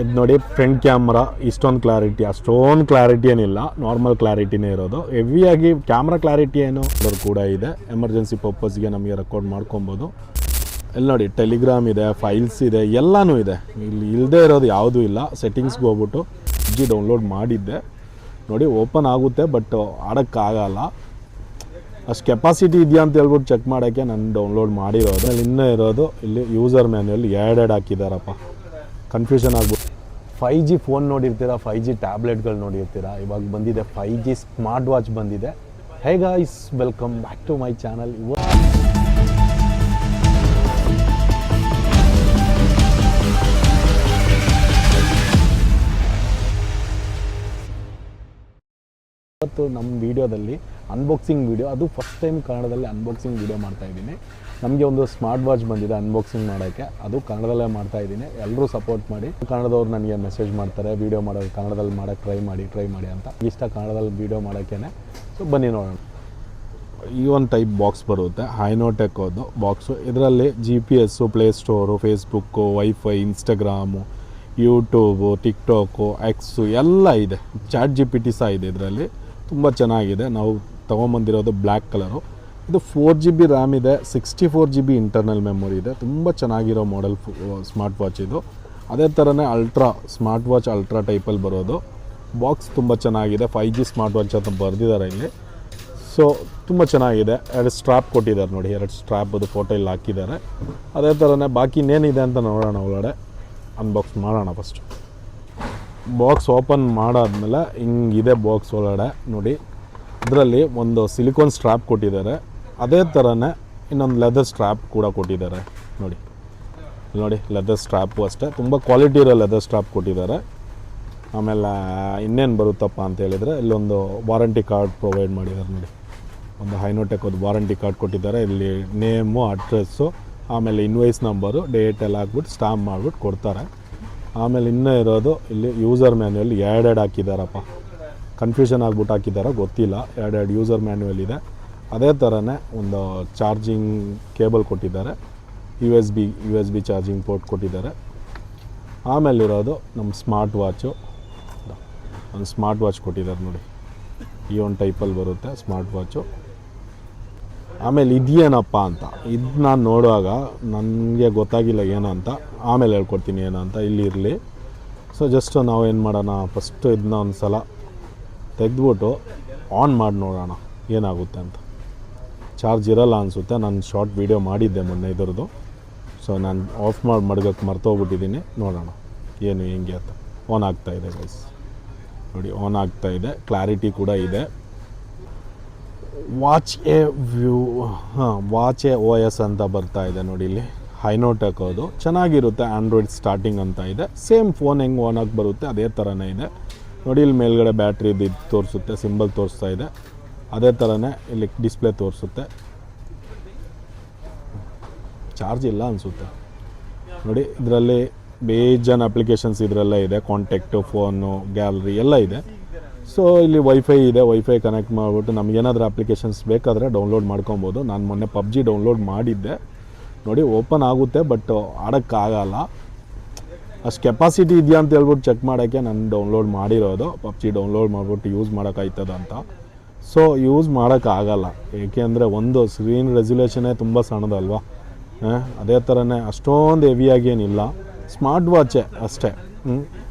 ಇದು ನೋಡಿ front camera ಇಷ್ಟೊಂದು ಕ್ಲಾರಿಟಿ ಅಷ್ಟೊಂದು ಕ್ಲಾರಿಟಿ ಏನಿಲ್ಲ. ನಾರ್ಮಲ್ ಕ್ಲಾರಿಟಿನೇ ಇರೋದು. ಹೆವಿಯಾಗಿ ಕ್ಯಾಮ್ರಾ ಕ್ಲಾರಿಟಿ ಏನು ಕೂಡ ಇದೆ. ಎಮರ್ಜೆನ್ಸಿ ಪರ್ಪಸ್ಗೆ ನಮಗೆ ರೆಕಾರ್ಡ್ ಮಾಡ್ಕೊಬೋದು. ಇಲ್ಲಿ ನೋಡಿ ಟೆಲಿಗ್ರಾಮ್ ಇದೆ ಫೈಲ್ಸ್ ಇದೆ, ಎಲ್ಲನೂ ಇದೆ. ಇಲ್ಲಿ ಇಲ್ಲದೆ ಇರೋದು ಯಾವುದೂ ಇಲ್ಲ. ಸೆಟ್ಟಿಂಗ್ಸ್ಗೆ ಹೋಗ್ಬಿಟ್ಟು ಜಿ ಡೌನ್ಲೋಡ್ ಮಾಡಿದ್ದೆ. ನೋಡಿ ಓಪನ್ ಆಗುತ್ತೆ ಬಟ್ ಆಡೋಕ್ಕಾಗಲ್ಲ ಅಷ್ಟು ಕೆಪಾಸಿಟಿ ಇದೆಯಾ ಅಂತ ಹೇಳ್ಬಿಟ್ಟು ಚೆಕ್ ಮಾಡೋಕ್ಕೆ ನಾನು ಡೌನ್ಲೋಡ್ ಮಾಡಿರೋದು. ಅಲ್ಲಿ ಇನ್ನೂ ಇರೋದು, ಇಲ್ಲಿ ಯೂಸರ್ ಮ್ಯಾನ್ಯಲ್ ಎರಡು ಎರಡು ಹಾಕಿದ್ದಾರಪ್ಪ ಕನ್ಫ್ಯೂಷನ್ ಆಗ್ಬೋದು ಫೈ ಜಿ ಫೋನ್ ನೋಡಿರ್ತೀರಾ ಫೈ ಜಿ ಟ್ಯಾಬ್ಲೆಟ್ಗಳು ನೋಡಿರ್ತೀರಾ, ಇವಾಗ ಬಂದಿದೆ ಫೈ ಜಿ ಸ್ಮಾರ್ಟ್ ವಾಚ್ ಬಂದಿದೆ. Hey guys welcome back to my channel ಇವ ಇವತ್ತು ನಮ್ಮ ವಿಡಿಯೋದಲ್ಲಿ ಅನ್ಬಾಕ್ಸಿಂಗ್ ವಿಡಿಯೋ ಅದು ಫಸ್ಟ್ ಟೈಮ್ ಕನ್ನಡದಲ್ಲಿ ಅನ್ಬಾಕ್ಸಿಂಗ್ ವಿಡಿಯೋ ಮಾಡ್ತಾ ಇದ್ದೀನಿ. ನಮಗೆ ಒಂದು ಸ್ಮಾರ್ಟ್ ವಾಚ್ ಬಂದಿದೆ ಅನ್ಬಾಕ್ಸಿಂಗ್ ಮಾಡೋಕ್ಕೆ. ಅದು ಕನ್ನಡದಲ್ಲೇ ಮಾಡ್ತಾ ಇದ್ದೀನಿ. ಎಲ್ಲರೂ ಸಪೋರ್ಟ್ ಮಾಡಿ. ಕನ್ನಡದವ್ರು ನನಗೆ ಮೆಸೇಜ್ ಮಾಡ್ತಾರೆ ವಿಡಿಯೋ ಮಾಡೋದು ಕನ್ನಡದಲ್ಲಿ ಮಾಡೋಕ್ಕೆ ಟ್ರೈ ಮಾಡಿ ಟ್ರೈ ಮಾಡಿ ಅಂತ. ಇಷ್ಟ ಕನ್ನಡದಲ್ಲಿ ವಿಡಿಯೋ ಮಾಡೋಕ್ಕೇ ಸೊ ಬನ್ನಿ ನೋಡೋಣ. ಈ ಒಂದು ಟೈಪ್ ಬಾಕ್ಸ್ ಬರುತ್ತೆ. ಹೈನೋಟೆಕ್ ಅದು ಬಾಕ್ಸು ಇದರಲ್ಲಿ G P S play store Facebook wifi Instagram YouTube TikTok X ಎಲ್ಲ ಇದೆ. ಚಾಟ್ ಜಿ ಪಿ ಟಿ ಸಹ ಇದೆ ಇದರಲ್ಲಿ. ತುಂಬ ಚೆನ್ನಾಗಿದೆ. ನಾವು ತೊಗೊಂಬಂದಿರೋದು ಬ್ಲ್ಯಾಕ್ ಕಲರು. ಇದು ಫೋರ್ ಜಿ ಬಿ ರ್ಯಾಮ್ ಇದೆ. Sixty four G B internal memory ಇದೆ. ತುಂಬ ಚೆನ್ನಾಗಿರೋ ಮಾಡೆಲ್ ಸ್ಮಾರ್ಟ್ ವಾಚ್ ಇದು. ಅದೇ ಥರನೇ ಅಲ್ಟ್ರಾ ಸ್ಮಾರ್ಟ್ ವಾಚ್ ಅಲ್ಟ್ರಾ ಟೈಪಲ್ಲಿ ಬರೋದು. ಬಾಕ್ಸ್ ತುಂಬ ಚೆನ್ನಾಗಿದೆ. ಫೈ ಜಿ ಸ್ಮಾರ್ಟ್ ವಾಚ್ ಅಂತ ಬರೆದಿದ್ದಾರೆ ಇಲ್ಲಿ. ಸೊ ತುಂಬ ಚೆನ್ನಾಗಿದೆ. ಎರಡು ಸ್ಟ್ರಾಪ್ ಕೊಟ್ಟಿದ್ದಾರೆ ನೋಡಿ. ಎರಡು ಸ್ಟ್ರಾಪ್ ಅದು ಫೋಟೋ ಇಲ್ಲಿ ಹಾಕಿದ್ದಾರೆ. ಅದೇ ಥರನೇ ಬಾಕಿ ಇನ್ನೇನಿದೆ ಅಂತ ನೋಡೋಣ ಒಳಗಡೆ. ಅನ್ಬಾಕ್ಸ್ ಮಾಡೋಣ ಫಸ್ಟು ಬಾಕ್ಸ್ ಓಪನ್ ಮಾಡಾದ್ಮೇಲೆ ಹಿಂಗಿದೆ ಬಾಕ್ಸ್ ಒಳಗಡೆ ನೋಡಿ. ಇದರಲ್ಲಿ ಒಂದು ಸಿಲಿಕಾನ್ ಸ್ಟ್ರಾಪ್ ಕೊಟ್ಟಿದ್ದಾರೆ. ಅದೇ ಥರನೇ ಇನ್ನೊಂದು ಲೆದರ್ ಸ್ಟ್ರಾಪ್ ಕೂಡ ಕೊಟ್ಟಿದ್ದಾರೆ. ನೋಡಿ. ನೋಡಿ, ಲೆದರ್ ಸ್ಟ್ರಾಪು ಅಷ್ಟೇ. ತುಂಬ ಕ್ವಾಲಿಟಿ ಇರೋ ಲೆದರ್ ಸ್ಟ್ರಾಪ್ ಕೊಟ್ಟಿದ್ದಾರೆ. ಆಮೇಲೆ ಇನ್ನೇನು ಬರುತ್ತಪ್ಪ ಅಂತ ಹೇಳಿದರೆ ಇಲ್ಲೊಂದು ವಾರಂಟಿ ಕಾರ್ಡ್ ಪ್ರೊವೈಡ್ ಮಾಡಿದ್ದಾರೆ ನೋಡಿ. ಒಂದು ಹೈನೋಟೆಕ್ ಒಂದು ವಾರಂಟಿ ಕಾರ್ಡ್ ಕೊಟ್ಟಿದ್ದಾರೆ. ಇಲ್ಲಿ ನೇಮು, ಅಡ್ರೆಸ್ಸು, ಆಮೇಲೆ ಇನ್ವಾಯ್ಸ್ ನಂಬರು, ಡೇಟ್ ಎಲ್ಲ ಹಾಕ್ಬಿಟ್ಟು ಸ್ಟಾಂಪ್ ಮಾಡಿಬಿಟ್ಟು ಕೊಡ್ತಾರೆ. ಆಮೇಲೆ ಇನ್ನೂ ಇರೋದು ಇಲ್ಲಿ ಯೂಸರ್ ಮ್ಯಾನ್ಯಲ್ ಎರಡೆರಡು ಹಾಕಿದ್ದಾರಪ್ಪ ಕನ್ಫ್ಯೂಷನ್ ಆಗ್ಬಿಟ್ಟು ಹಾಕಿದ್ದಾರೆ ಗೊತ್ತಿಲ್ಲ. ಎರಡೆರಡು ಯೂಸರ್ ಮ್ಯಾನ್ಯಲ್ ಇದೆ. ಅದೇ ಥರನೇ ಒಂದು ಚಾರ್ಜಿಂಗ್ ಕೇಬಲ್ ಕೊಟ್ಟಿದ್ದಾರೆ. U S B U S B charging port ಕೊಟ್ಟಿದ್ದಾರೆ. ಆಮೇಲಿರೋದು ನಮ್ಮ ಸ್ಮಾರ್ಟ್ ವಾಚು ಒಂದು ಸ್ಮಾರ್ಟ್ ವಾಚ್ ಕೊಟ್ಟಿದ್ದಾರೆ ನೋಡಿ. ಈ ಒಂದು ಟೈಪಲ್ಲಿ ಬರುತ್ತೆ ಸ್ಮಾರ್ಟ್ ವಾಚು ಆಮೇಲೆ ಇದೇನಪ್ಪ ಅಂತ. ಇದು ನಾನು ನೋಡುವಾಗ ನನಗೆ ಗೊತ್ತಾಗಿಲ್ಲ ಏನು ಅಂತ ಆಮೇಲೆ ಹೇಳ್ಕೊಡ್ತೀನಿ ಏನಂತ. ಅಂತ ಇಲ್ಲಿ ಇರಲಿ. ಸೊ ಜಸ್ಟ್ ನಾವು ಏನು ಮಾಡೋಣ? ಫಸ್ಟು ಇದನ್ನ ಒಂದು ಸಲ ತೆಗೆದ್ಬಿಟ್ಟು ಆನ್ ಮಾಡಿ ನೋಡೋಣ. ಏನಾಗುತ್ತೆ ಅಂತ. ಚಾರ್ಜ್ ಇರಲ್ಲ ಅನಿಸುತ್ತೆ. ನಾನು ಶಾರ್ಟ್ ವೀಡಿಯೋ ಮಾಡಿದ್ದೆ ಮೊನ್ನೆ ಇದರದ್ದು. ಸೊ ನಾನು ಆಫ್ ಮಾಡಿ ಮಡ್ಗಕ್ಕೆ ಮರ್ತೋಗ್ಬಿಟ್ಟಿದ್ದೀನಿ ನೋಡೋಣ. ಏನು, ಹೆಂಗೆ ಅಂತ. ಆನ್ ಆಗ್ತಾ ಇದೆ ಗೈಸ್ ನೋಡಿ ಆನ್ ಆಗ್ತಾ ಇದೆ. ಕ್ಲಾರಿಟಿ ಕೂಡ ಇದೆ. ವಾಚ್ ಎ ವ್ಯೂ ಹಾಂ ವಾಚ್ ಎ ಓ ಎಸ್ ಅಂತ ಬರ್ತಾ ಇದೆ ನೋಡಿ ಇಲ್ಲಿ. ಹೈನೋಟೆಕ್ ಅದು ಚೆನ್ನಾಗಿರುತ್ತೆ ಆ್ಯಂಡ್ರಾಯ್ಡ್ ಸ್ಟಾರ್ಟಿಂಗ್ ಅಂತ ಇದೆ. ಸೇಮ್ ಫೋನ್ ಹೆಂಗೆ ಆನ್ ಆಗಿ ಬರುತ್ತೆ ಅದೇ ಥರನೇ ಇದೆ. ನೋಡಿ ಇಲ್ಲಿ ಮೇಲ್ಗಡೆ ಬ್ಯಾಟ್ರಿ ಇದು ತೋರಿಸುತ್ತೆ ಸಿಂಬಲ್ ತೋರಿಸ್ತಾ ಇದೆ. ಅದೇ ಥರನೇ ಇಲ್ಲಿ ಡಿಸ್ಪ್ಲೇ ತೋರಿಸುತ್ತೆ. ಚಾರ್ಜ್ ಇಲ್ಲ ಅನಿಸುತ್ತೆ. ನೋಡಿ ಇದರಲ್ಲಿ ಬೇಜಾನ್ ಅಪ್ಲಿಕೇಶನ್ಸ್ ಇದರಲ್ಲೇ ಇದೆ. ಕಾಂಟ್ಯಾಕ್ಟು ಫೋನು ಗ್ಯಾಲರಿ ಎಲ್ಲ ಇದೆ. ಸೊ ಇಲ್ಲಿ ವೈಫೈ ಇದೆ ವೈಫೈ ಕನೆಕ್ಟ್ ಮಾಡಿಬಿಟ್ಟು ನಮಗೇನಾದರೂ ಅಪ್ಲಿಕೇಶನ್ಸ್ ಬೇಕಾದರೆ ಡೌನ್ಲೋಡ್ ಮಾಡ್ಕೊಬೋದು. ನಾನು ಮೊನ್ನೆ ಪಬ್ಜಿ ಡೌನ್ಲೋಡ್ ಮಾಡಿದ್ದೆ. ನೋಡಿ ಓಪನ್ ಆಗುತ್ತೆ ಬಟ್ ಆಡೋಕ್ಕಾಗಲ್ಲ. ಅಷ್ಟು ಕೆಪಾಸಿಟಿ ಇದೆಯಾ ಅಂತ ಹೇಳ್ಬಿಟ್ಟು ಚೆಕ್ ಮಾಡೋಕ್ಕೆ ನಾನು ಡೌನ್ಲೋಡ್ ಮಾಡಿರೋದು. ಪಬ್ಜಿ ಡೌನ್ಲೋಡ್ ಮಾಡಿಬಿಟ್ಟು ಯೂಸ್ ಮಾಡೋಕ್ಕಾಯ್ತದ ಅಂತ. ಸೊ ಯೂಸ್ ಮಾಡೋಕ್ಕಾಗಲ್ಲ. ಏಕೆಂದರೆ ಒಂದು ಸ್ಕ್ರೀನ್ ರೆಸಲ್ಯೂಷನೇ ತುಂಬ ಸಣ್ಣದಲ್ವಾ? ಅದೇ ಥರನೇ ಅಷ್ಟೊಂದು ಹೆವಿಯಾಗಿ ಏನಿಲ್ಲ. ಸ್ಮಾರ್ಟ್ ವಾಚೇ ಅಷ್ಟೇ.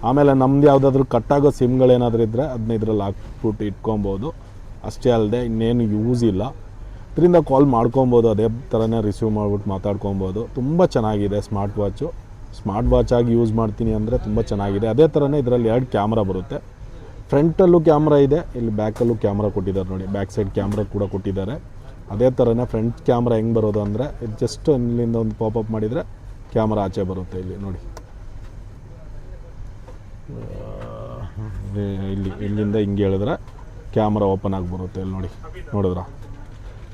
ಆಮೇಲೆ ನಮ್ದು ಯಾವುದಾದ್ರೂ ಕಟ್ಟಾಗೋ ಸಿಮ್ಗಳೇನಾದರೂ ಇದ್ದರೆ ಅದನ್ನ ಇದ್ರಲ್ಲಿ ಹಾಕ್ಬಿಟ್ಟು ಇಟ್ಕೊಬೋದು. ಅಷ್ಟೇ ಅಲ್ಲದೆ ಇನ್ನೇನು ಯೂಸ್ ಇಲ್ಲ. ಇದರಿಂದ ಕಾಲ್ ಮಾಡ್ಕೊಬೋದು, ಅದೇ ಥರನೇ ರಿಸೀವ್ ಮಾಡ್ಬಿಟ್ಟು ಮಾತಾಡ್ಕೊಬೋದು. ತುಂಬ ಚೆನ್ನಾಗಿದೆ ಸ್ಮಾರ್ಟ್ ವಾಚು ಸ್ಮಾರ್ಟ್ ವಾಚ್ ಆಗಿ ಯೂಸ್ ಮಾಡ್ತೀನಿ ಅಂದರೆ ತುಂಬ ಚೆನ್ನಾಗಿದೆ. ಅದೇ ಥರನೇ ಇದರಲ್ಲಿ ಎರಡು ಕ್ಯಾಮ್ರಾ ಬರುತ್ತೆ. ಫ್ರಂಟಲ್ಲೂ ಕ್ಯಾಮ್ರಾ ಇದೆ, ಇಲ್ಲಿ ಬ್ಯಾಕಲ್ಲೂ ಕ್ಯಾಮ್ರಾ ಕೊಟ್ಟಿದ್ದಾರೆ ನೋಡಿ. ಬ್ಯಾಕ್ ಸೈಡ್ ಕ್ಯಾಮ್ರಾ ಕೂಡ ಕೊಟ್ಟಿದ್ದಾರೆ. ಅದೇ ಥರನೇ ಫ್ರಂಟ್ ಕ್ಯಾಮ್ರಾ ಹೆಂಗೆ ಬರೋದು ಅಂದರೆ ಜಸ್ಟ್ ಇಲ್ಲಿಂದ ಒಂದು ಪಾಪಪ್ ಮಾಡಿದರೆ ಕ್ಯಾಮ್ರಾ ಆಚೆ ಬರುತ್ತೆ ಇಲ್ಲಿ ನೋಡಿ. ಇಲ್ಲಿ ಇಲ್ಲಿಂದ ಹಿಂಗೆ ಹೇಳಿದ್ರೆ ಕ್ಯಾಮ್ರಾ ಓಪನ್ ಆಗಿ ಬರುತ್ತೆ ಇಲ್ಲಿ ನೋಡಿ, ನೋಡಿದ್ರ?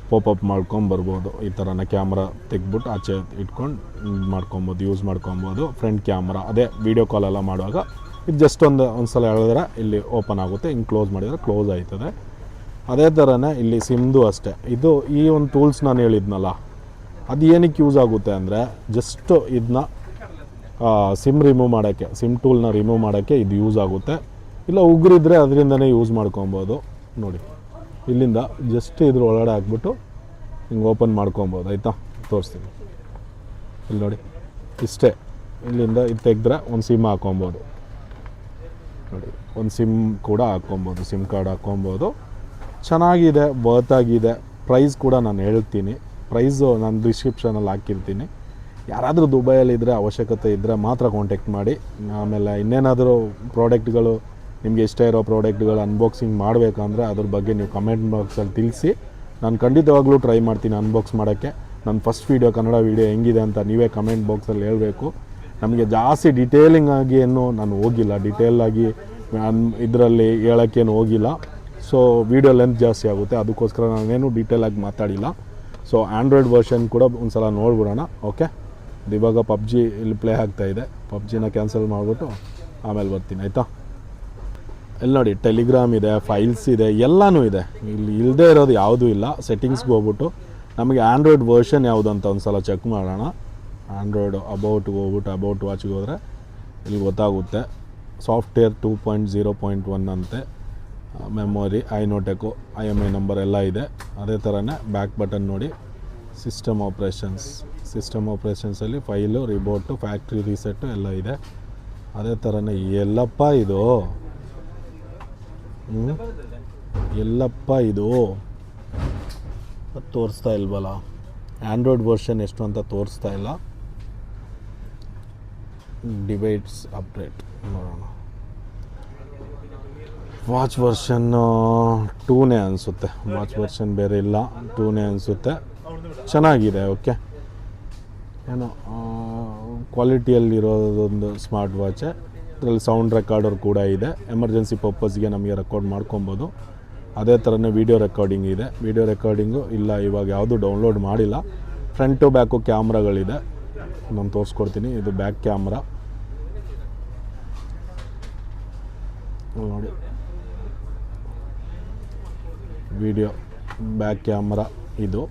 ಪಾಪಪ್ ಮಾಡ್ಕೊಂಡು ಬರ್ಬೋದು. ಈ ಥರನೇ ಕ್ಯಾಮ್ರಾ ತೆಗ್ಬಿಟ್ಟು ಆಚೆ ಇಟ್ಕೊಂಡು ಇದು ಮಾಡ್ಕೊಬೋದು ಯೂಸ್ ಮಾಡ್ಕೊಬೋದು. ಫ್ರಂಟ್ ಕ್ಯಾಮ್ರಾ ಅದೇ ವೀಡಿಯೋ ಎಲ್ಲ ಮಾಡುವಾಗ ಇದು ಜಸ್ಟ್ ಒಂದು ಒಂದು ಸಲ ಹೇಳಿದ್ರೆ ಇಲ್ಲಿ ಓಪನ್ ಆಗುತ್ತೆ, ಹಿಂಗೆ ಕ್ಲೋಸ್ ಮಾಡಿದರೆ ಕ್ಲೋಸ್ ಆಯ್ತದೆ. ಅದೇ ಥರನೇ ಇಲ್ಲಿ ಸಿಮ್ದು ಅಷ್ಟೇ. ಇದು ಈ ಒಂದು ಟೂಲ್ಸ್ ನಾನು ಹೇಳಿದ್ನಲ್ಲ ಅದು ಏನಕ್ಕೆ ಯೂಸ್ ಆಗುತ್ತೆ ಅಂದರೆ ಜಸ್ಟ್ ಇದನ್ನ ಸಿಮ್ ರಿಮೂವ್ ಮಾಡೋಕ್ಕೆ ಸಿಮ್ ಟೂಲ್ನ ರಿಮೂವ್ ಮಾಡೋಕ್ಕೆ ಇದು ಯೂಸ್ ಆಗುತ್ತೆ. ಇಲ್ಲ ಉಗುರಿದ್ರೆ ಅದರಿಂದನೇ ಯೂಸ್ ಮಾಡ್ಕೊಬೋದು. ನೋಡಿ, ಇಲ್ಲಿಂದ ಜಸ್ಟ್ ಇದ್ರ ಒಳಗಡೆ ಹಾಕ್ಬಿಟ್ಟು ಹಿಂಗೆ ಓಪನ್ ಮಾಡ್ಕೊಬೋದು. ಆಯಿತಾ? ತೋರಿಸ್ತೀನಿ. ಇಲ್ಲಿ ನೋಡಿ, ಇಷ್ಟೇ. ಇಲ್ಲಿಂದ ಇದು ತೆಗೆದ್ರೆ ಒಂದು ಸಿಮ್ ಹಾಕೊಬೋದು. ನೋಡಿ, ಒಂದು ಸಿಮ್ ಕೂಡ ಹಾಕ್ಕೊಬೋದು ಸಿಮ್ ಕಾರ್ಡ್ ಹಾಕ್ಕೊಬೋದು ಚೆನ್ನಾಗಿದೆ ಬರ್ತಾಗಿದೆ ಪ್ರೈಸ್ ಕೂಡ ನಾನು ಹೇಳ್ತೀನಿ. ಪ್ರೈಸು ನಾನು ಡಿಸ್ಕ್ರಿಪ್ಷನಲ್ಲಿ ಹಾಕಿರ್ತೀನಿ. ಯಾರಾದರೂ ದುಬೈಯಲ್ಲಿ ಇದ್ದರೆ ಅವಶ್ಯಕತೆ ಇದ್ದರೆ ಮಾತ್ರ ಕಾಂಟ್ಯಾಕ್ಟ್ ಮಾಡಿ. ಆಮೇಲೆ ಇನ್ನೇನಾದರೂ ಪ್ರಾಡಕ್ಟ್ಗಳು ನಿಮಗೆ ಇಷ್ಟ ಇರೋ ಪ್ರಾಡಕ್ಟ್ಗಳು ಅನ್ಬಾಕ್ಸಿಂಗ್ ಮಾಡಬೇಕಂದ್ರೆ ಅದ್ರ ಬಗ್ಗೆ ನೀವು ಕಮೆಂಟ್ ಬಾಕ್ಸಲ್ಲಿ ತಿಳಿಸಿ. ನಾನು ಖಂಡಿತವಾಗ್ಲೂ ಟ್ರೈ ಮಾಡ್ತೀನಿ ಅನ್ಬಾಕ್ಸ್ ಮಾಡೋಕ್ಕೆ. ನನ್ನ ಫಸ್ಟ್ ವೀಡಿಯೋ ಕನ್ನಡ ವೀಡಿಯೋ ಹೆಂಗಿದೆ ಅಂತ ನೀವೇ ಕಮೆಂಟ್ ಬಾಕ್ಸಲ್ಲಿ ಹೇಳಬೇಕು. ನಮಗೆ ಜಾಸ್ತಿ ಡಿಟೇಲಿಂಗ್ ಆಗಿ ಏನು ನಾನು ಹೋಗಿಲ್ಲ. ಡಿಟೇಲ್ ಆಗಿ ಇದರಲ್ಲಿ ಹೇಳೋಕ್ಕೇನು ಹೋಗಿಲ್ಲ. ಸೊ ವೀಡಿಯೋ ಲೆಂತ್ ಜಾಸ್ತಿ ಆಗುತ್ತೆ. ಅದಕ್ಕೋಸ್ಕರ ನಾನೇನು ಡೀಟೇಲಾಗಿ ಮಾತಾಡಿಲ್ಲ. ಸೊ ಆ್ಯಂಡ್ರಾಯ್ಡ್ ವರ್ಷನ್ ಕೂಡ ಒಂದು ಸಲ ನೋಡ್ಬಿಡೋಣ. ಓಕೆ ಇವಾಗ ಪಬ್ಜಿ ಇಲ್ಲಿ ಪ್ಲೇ ಆಗ್ತಾ ಇದೆ. ಪಬ್ಜಿನ ಕ್ಯಾನ್ಸಲ್ ಮಾಡಿಬಿಟ್ಟು ಆಮೇಲೆ ಬರ್ತೀನಿ, ಆಯಿತಾ? ಇಲ್ಲಿ ನೋಡಿ ಟೆಲಿಗ್ರಾಮ್ ಇದೆ ಫೈಲ್ಸ್ ಇದೆ, ಎಲ್ಲನೂ ಇದೆ. ಇಲ್ಲಿ ಇಲ್ಲದೆ ಇರೋದು ಯಾವುದೂ ಇಲ್ಲ. ಸೆಟ್ಟಿಂಗ್ಸ್ಗೆ ಹೋಗ್ಬಿಟ್ಟು ನಮಗೆ ಆ್ಯಂಡ್ರಾಯ್ಡ್ ವರ್ಷನ್ ಯಾವುದು ಅಂತ ಒಂದು ಸಲ ಚೆಕ್ ಮಾಡೋಣ. ಆ್ಯಂಡ್ರಾಯ್ಡ್ ಅಬೌಟ್ ಹೋಗ್ಬಿಟ್ಟು ಅಬೌಟ್ ವಾಚ್ಗೆ ಹೋದರೆ ಇಲ್ಲಿ ಗೊತ್ತಾಗುತ್ತೆ. Software two point zero point one ಅಂತೆ. ಮೆಮೊರಿ ಐ ನೋಟೆಕು ಐ ಎಂ ಐ ನಂಬರ್ ಎಲ್ಲ ಇದೆ. ಅದೇ ಥರನೇ ಬ್ಯಾಕ್ ಬಟನ್ ನೋಡಿ. ಸಿಸ್ಟಮ್ ಆಪ್ರೇಷನ್ಸ್ ಸಿಸ್ಟಮ್ ಆಪ್ರೇಷನ್ಸಲ್ಲಿ ಫೈಲು ರಿಬೋಟು ಫ್ಯಾಕ್ಟ್ರಿ ರೀಸೆಟ್ಟು ಎಲ್ಲ ಇದೆ. ಅದೇ ಥರನೇ ಎಲ್ಲಪ್ಪ ಇದು. ಎಲ್ಲಪ್ಪ ಇದು. ತೋರಿಸ್ತಾ ಇಲ್ವಲ್ಲ? ಆ್ಯಂಡ್ರಾಯ್ಡ್ ವರ್ಷನ್ ಎಷ್ಟು ಅಂತ ತೋರಿಸ್ತಾ ಇಲ್ಲ. ಡಿವೈಡ್ಸ್ ಅಪ್ಡೇಟ್ ನೋಡೋಣ. ವಾಚ್ ವರ್ಷನ್ ಟೂನೇ ಅನಿಸುತ್ತೆ. ವಾಚ್ ವರ್ಷನ್ ಬೇರೆ ಇಲ್ಲ. ಟೂನೇ ಅನಿಸುತ್ತೆ. ಚೆನ್ನಾಗಿದೆ ಓಕೆ ಏನೋ ಕ್ವಾಲಿಟಿಯಲ್ಲಿರೋದೊಂದು ಸ್ಮಾರ್ಟ್ ವಾಚೆ ಇದರಲ್ಲಿ ಸೌಂಡ್ ರೆಕಾರ್ಡರ್ ಕೂಡ ಇದೆ. ಎಮರ್ಜೆನ್ಸಿ ಪರ್ಪಸ್ಗೆ ನಮಗೆ ರೆಕಾರ್ಡ್ ಮಾಡ್ಕೊಬೋದು. ಅದೇ ಥರನೇ ವೀಡಿಯೋ ರೆಕಾರ್ಡಿಂಗ್ ಇದೆ. ವೀಡಿಯೋ ರೆಕಾರ್ಡಿಂಗು ಇಲ್ಲ, ಇವಾಗ ಯಾವುದು ಡೌನ್ಲೋಡ್ ಮಾಡಿಲ್ಲ. ಫ್ರಂಟು ಬ್ಯಾಕು ಕ್ಯಾಮ್ರಾಗಳಿದೆ. ನಾನು ತೋರಿಸ್ಕೊಡ್ತೀನಿ. ಇದು ಬ್ಯಾಕ್ ಕ್ಯಾಮ್ರಾ ನೋಡಿ. ವಿಡಿಯೋ ಬ್ಯಾಕ್ ಕ್ಯಾಮ್ರಾ ಇದು.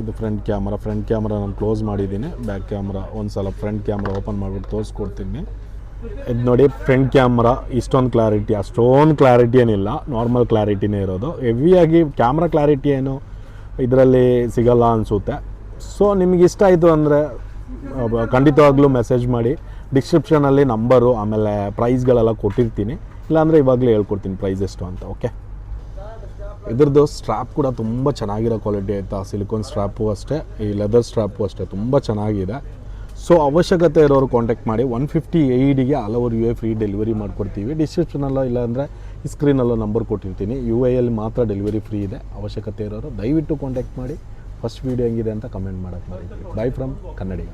ಇದು ಫ್ರಂಟ್ ಕ್ಯಾಮ್ರಾ. ಫ್ರಂಟ್ ಕ್ಯಾಮ್ರಾ ನಾನು ಕ್ಲೋಸ್ ಮಾಡಿದ್ದೀನಿ. ಬ್ಯಾಕ್ ಕ್ಯಾಮ್ರಾ ಒಂದು ಸಲ ಫ್ರಂಟ್ ಕ್ಯಾಮ್ರಾ ಓಪನ್ ಮಾಡಿಬಿಟ್ಟು ತೋರಿಸ್ಕೊಡ್ತೀನಿ. ಇದು ನೋಡಿ ಫ್ರಂಟ್ ಕ್ಯಾಮ್ರಾ. ಇಷ್ಟೊಂದು ಕ್ಲಾರಿಟಿ ಅಷ್ಟೊಂದು ಕ್ಲಾರಿಟಿ ಏನಿಲ್ಲ. ನಾರ್ಮಲ್ ಕ್ಲಾರಿಟಿನೇ ಇರೋದು. ಹೆವಿಯಾಗಿ ಕ್ಯಾಮ್ರಾ ಕ್ಲಾರಿಟಿ ಏನು ಇದರಲ್ಲಿ ಸಿಗಲ್ಲ ಅನಿಸುತ್ತೆ. ಸೊ ನಿಮಗೆ ಇಷ್ಟ ಆಯಿತು ಅಂದರೆ ಖಂಡಿತವಾಗ್ಲೂ ಮೆಸೇಜ್ ಮಾಡಿ. ಡಿಸ್ಕ್ರಿಪ್ಷನಲ್ಲಿ ನಂಬರು ಆಮೇಲೆ ಪ್ರೈಸ್ಗಳೆಲ್ಲ ಕೊಟ್ಟಿರ್ತೀನಿ. ಇಲ್ಲಾಂದರೆ ಇವಾಗಲೇ ಹೇಳ್ಕೊಡ್ತೀನಿ ಪ್ರೈಸ್ ಎಷ್ಟು ಅಂತ ಓಕೆ ಇದ್ರದ್ದು ಸ್ಟ್ರಾಪ್ ಕೂಡ ತುಂಬ ಚೆನ್ನಾಗಿರೋ ಕ್ವಾಲಿಟಿ ಆಯಿತಾ? ಸಿಲಿಕಾನ್ ಸ್ಟ್ರಾಪು ಅಷ್ಟೇ, ಈ ಲೆದರ್ ಸ್ಟ್ರಾಪು ಅಷ್ಟೇ, ತುಂಬ ಚೆನ್ನಾಗಿದೆ. ಸೊ ಅವಶ್ಯಕತೆ ಇರೋರು ಕಾಂಟ್ಯಾಕ್ಟ್ ಮಾಡಿ one fifty ಏಯ್ಡಿಗೆ all over U A free delivery ಮಾಡಿಕೊಡ್ತೀವಿ. ಡಿಸ್ಕ್ರಿಪ್ಷನಲ್ಲೋ ಇಲ್ಲಾಂದರೆ ಸ್ಕ್ರೀನಲ್ಲೋ ನಂಬರ್ ಕೊಟ್ಟಿರ್ತೀನಿ. ಯು ಎಲ್ಲಿ ಮಾತ್ರ ಡೆಲಿವರಿ ಫ್ರೀ ಇದೆ. ಅವಶ್ಯಕತೆ ಇರೋರು ದಯವಿಟ್ಟು ಕಾಂಟ್ಯಾಕ್ಟ್ ಮಾಡಿ. ಫಸ್ಟ್ ವೀಡಿಯೋ ಹೆಂಗಿದೆ ಅಂತ ಕಮೆಂಟ್ ಮಾಡೋಕ್ಕೆ ಮಾಡಿ ಬೈ ಫ್ರಮ್ ಕನ್ನಡಿಗ